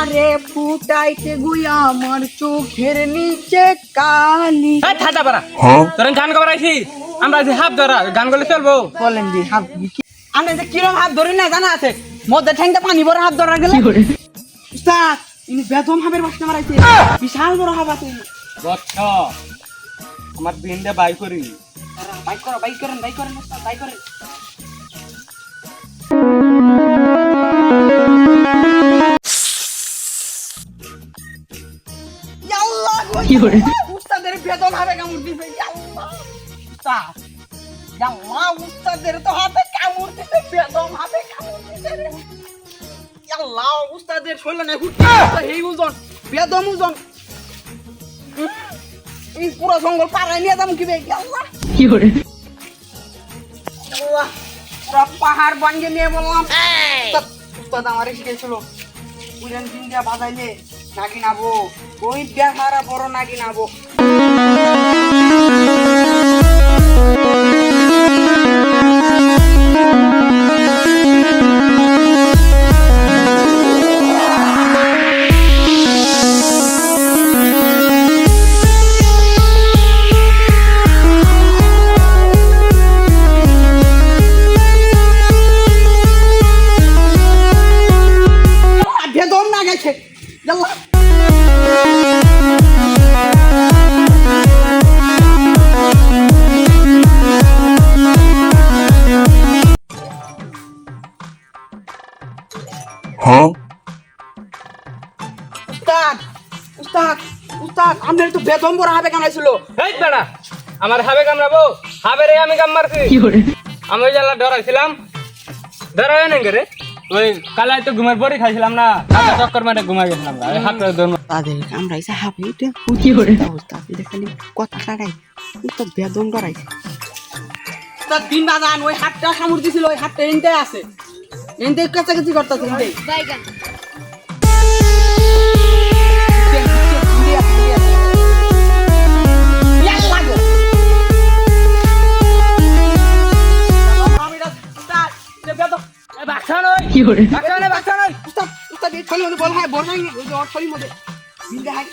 আরে ফুটাইতে গুই আমার চোখের নিচে কালি। এই থাটা পারা তোর গান কবার আইছি। আমরা আছি হাফ ধরা গান করলে চলবো। বলেন জি হাত কি- আমরা যে কিরম হাত ধরি না জানা আছে? মধ্যে ঠ্যাংটা পানি ভরে হাত ধরা গেলে। উস্তাদ ইনি বেদম হাবের বাসনা মারাইছে বিশাল বড় হাব আছে। বচ্ছ আমার দিনটা বাই করি বাইক করো বাইক করেন বাইক করেন উস্তাদ বাইক করেন। উস্তাদের বেদম হাবে কামড় উস্তাদ ইয়াল্লাহ উস্তাদের তো হাতে কামড় দিছে বেদম হাবে কামড় দিছে রে? উস্তাদের শৈল না হুট এই ওজন বেদম ওজন। এই পুরো জঙ্গল পাড়ায় নিয়ে যাম কি বে? আল্লাহ, পুরা পাহাড় ভাঙ্গে নিয়ে বললাম। উস্তাদ, আমার শিখেছিল উইলেন দিন দিয়া বাজাইলে নাকি নাবো ওই দেখারা বড় নাকি ইয়াল্লাহ উস্তাদ উস্তাদ উস্তাদ আমাদের তো বেদম বড় হবে কামাইছিল এই বেড়া আমার হাবে কামড়াবো হাবে রে আমি কাম মারছি আমি জানলা ডরাইছিলাম রে। ওই কালাই তো ঘুমের পরই খাইছিলাম না। কাকা চক্কর মারে ঘুমাই গেছিলাম হাতটা ধরুন তাদের কামড়াইছে হাবে এটা কি করে? এটা খালি কথা কাটাই উস্তাদ বেদম ডরাইছে। উস্তাদ দিন বাজান ওই হাতটা কামড় দিছিল ওই হাতটা এনতে আছে। এনতে কাছাকাছি করতেছে এনতে। গো। বাচ্চা নয়। বাচ্চা নয় বাচ্চা নয়। উস্তাদ উস্তাদ এই থলির মধ্যে বল হয় বল নাই ওই যে ওর মধ্যে। বিন্দে হাই